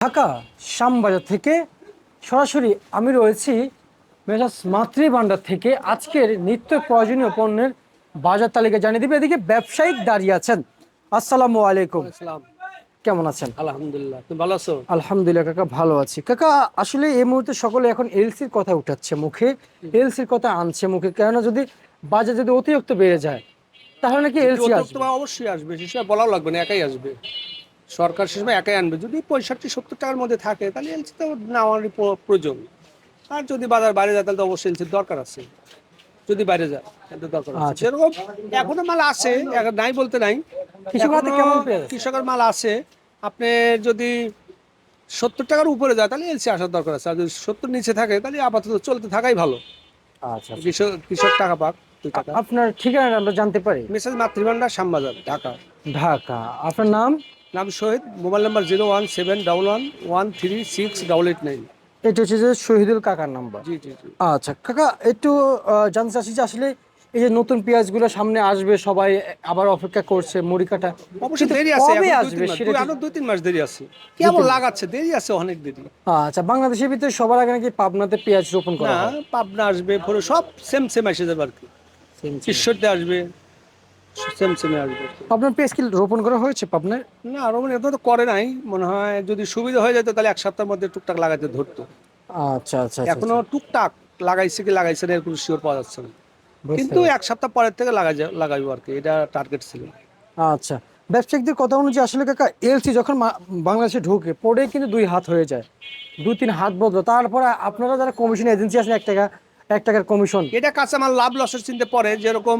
ঢাকা শ্যামবাজার থেকে সরাসরি আমি রয়েছি মেসাস মাতৃ ভান্ডার থেকে। আজকের নিত্য প্রয়োজনীয় পণ্যের বাজার তালিকা জানিয়ে দিবে। এদিকে ব্যবসায়িক দাঁড়িয়ে আছেন। আসসালামু আলাইকুম। কেমন আছেন? আলহামদুলিল্লাহ। তুমি ভালো আছো? আলহামদুলিল্লাহ কাকা ভালো আছি। কাকা আসলে এই মুহূর্তে সকলে এখন এলসির কথা উঠাচ্ছে মুখে। এলসির কথা আনছে মুখে। কেননা যদি বাজার যদি অতিরিক্ত বেড়ে যায় তাহলে নাকি এলসি আসবে? অবশ্যই আসবে সে বলাও লাগবে না একাই আসবে। সরকার সে সময় একাই আনবে। যদি পঁয়ষট্টি সত্তর টাকার মধ্যে থাকে তাহলে এলসি তো নেওয়ারই প্রয়োজন। আর যদি বাজার বাইরে যায় তাহলে তো অবশ্যই এলসির দরকার আছে। যদি বাইরে যায় তাহলে দরকার আছে। আচ্ছা। যেরকম এখনও মাল আছে নাই বলতে নাই? কৃষকের মাল আছে। আপনি যদি সত্তর টাকার উপরে যায় তাহলে এলসি আসার দরকার আছে। আর যদি সত্তর নিচে থাকে তাহলে আপাতত চলতে থাকাই ভালো। আচ্ছা কৃষক কৃষক টাকা পাক আপনার ঠিকানা আমরা জানতে পারি। মেসেজ মাতৃভান্ডার শ্যামবাজার ঢাকা। ঢাকা। আপনার নাম? নাম Shahid mobile number zero one seven double one one three six double eight nine. এটা হচ্ছে যে শহীদুল কাকার নাম্বার? জি জি জি। আচ্ছা কাকা একটু জানতে চাচ্ছি যে আসলে এই যে নতুন পেঁয়াজগুলো সামনে আসবে সবাই আবার অপেক্ষা করছে মুড়ি কাটা অবশ্যই দেরি আছে কবে আসবে সেটা আরও দুই তিন মাস দেরি আছে। কেমন লাগাচ্ছে? দেরি আছে অনেক দেরি। আচ্ছা বাংলাদেশের ভিতরে সবার আগে নাকি পাবনাতে পেঁয়াজ রোপণ করা পাবনা আসবে পরে সব সেম সেম এসে যাবে আর কি। ঈশ্বরতে আসবে। সেম সেমে আসবে আপনার পেঁয়াজ কি রোপণ করা হয়েছে না মানে এত তো করে নাই। মনে হয় যদি সুবিধা হয়ে যেত তাহলে এক সপ্তাহের মধ্যে টুকটাক ধরতো। আচ্ছা আচ্ছা আচ্ছা, এখনও টুকটাক লাগাইছে কি লাগাইছে না এরকম শিওর পাওয়া যাচ্ছে না। কিন্তু এক সপ্তাহ পরের থেকে লাগাইবো আর কি এটা টার্গেট ছিল। আচ্ছা। ব্যবসায়িকদের কথা অনুযায়ী আসলে কাকা এলসি যখন বাংলাদেশে ঢুকে পড়ে কিন্তু দুই হাত হয়ে যায়। দুই তিন হাত বদলো। তারপরে আপনারা যারা কমিশন এজেন্সি আছেন এক টাকা এক টাকার কমিশন এটা কাঁচামাল লাভ লসের চিন্তা পরে যেরকম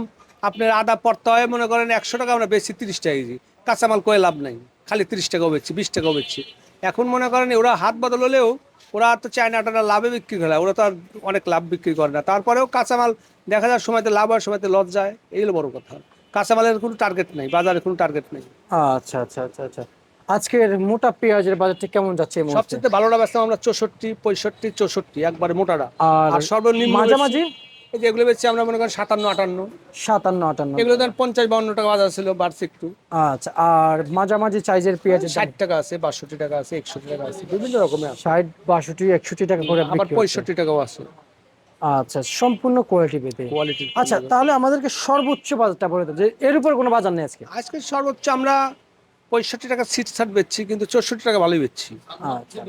আপনার আদা পড়তে হয় মনে করেন একশো টাকা আমরা বেশি তিরিশ টাকা কেজি। কাঁচামাল কয়ে লাভ নাই খালি তিরিশ টাকাও বেচছি বিশ টাকাও বেচছি। এখন মনে করেন ওরা হাত বদল হলেও ওরা তো চায়না টানা লাভে বিক্রি করে ওরা তো আর অনেক লাভ বিক্রি করে না। তারপরেও কাঁচামাল দেখা যায় সময়তে লাভ হয় সময়তে লস যায় এইগুলো বড় কথা। কাঁচামালের কোনো টার্গেট নেই বাজারে কোনো টার্গেট নেই। আচ্ছা আচ্ছা আচ্ছা আচ্ছা। আজকের মোটা পেঁয়াজের বাজারটা কেমন যাচ্ছে সবচেয়ে ভালোটা বেচতাম আমরা চৌষট্টি পঁয়ষট্টি চৌষট্টি একবারে মোটাটা। আর সর্বনিম্ন মাঝামাঝি? এই যে এগুলো বেচছি আমরা মনে করেন সাতান্ন আটান্ন। সাতান্ন আটান্ন। এগুলো ধর পঞ্চাশ বাউন্ন টাকা বাজার ছিল বাড়ছে একটু। আচ্ছা আর মাঝামাঝি সাইজের পেঁয়াজের ষাট টাকা আছে বাষট্টি টাকা আছে একষট্টি টাকা আছে। বিভিন্ন রকমের ষাট বাষট্টি একষট্টি টাকা করে আবার পঁয়ষট্টি টাকাও আছে। আচ্ছা সম্পূর্ণ কোয়ালিটি পেতে। কোয়ালিটি আচ্ছা তাহলে আমাদেরকে সর্বোচ্চ বাজারটা বলে দাও যে এর উপর কোনো বাজার নেই আজকে? আজকে সর্বোচ্চ আমরা পঁয়ষট্টি টাকা সিট সাট বেচছি কিন্তু চৌষট্টি টাকা ভালোই বেচছি। আচ্ছা।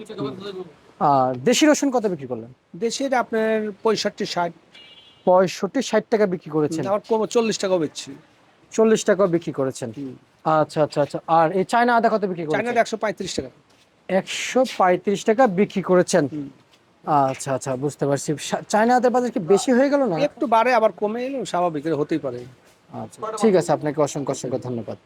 আর দেশি রসুন কত বিক্রি করলেন? দেশের আপনার পঁয়ষট্টি ষাট। পঁয়ষট্টি ষাট টাকা বিক্রি করেছেন। আবার কম চল্লিশ টাকা বেচছি। চল্লিশ টাকা বিক্রি করেছেন। আচ্ছা আচ্ছা আচ্ছা। আর এই চায়না আদা কত বিক্রি করেছেন? একশো পঁয়ত্রিশ টাকা। একশো পঁয়ত্রিশ টাকা বিক্রি করেছেন। আচ্ছা আচ্ছা বুঝতে পারছি। চায়না আদার বাজার কি বেশি হয়ে গেল না? একটু বাড়ে আবার কমে এলো স্বাভাবিক হতেই পারে। আচ্ছা ঠিক আছে আপনাকে অসংখ্য অসংখ্য ধন্যবাদ।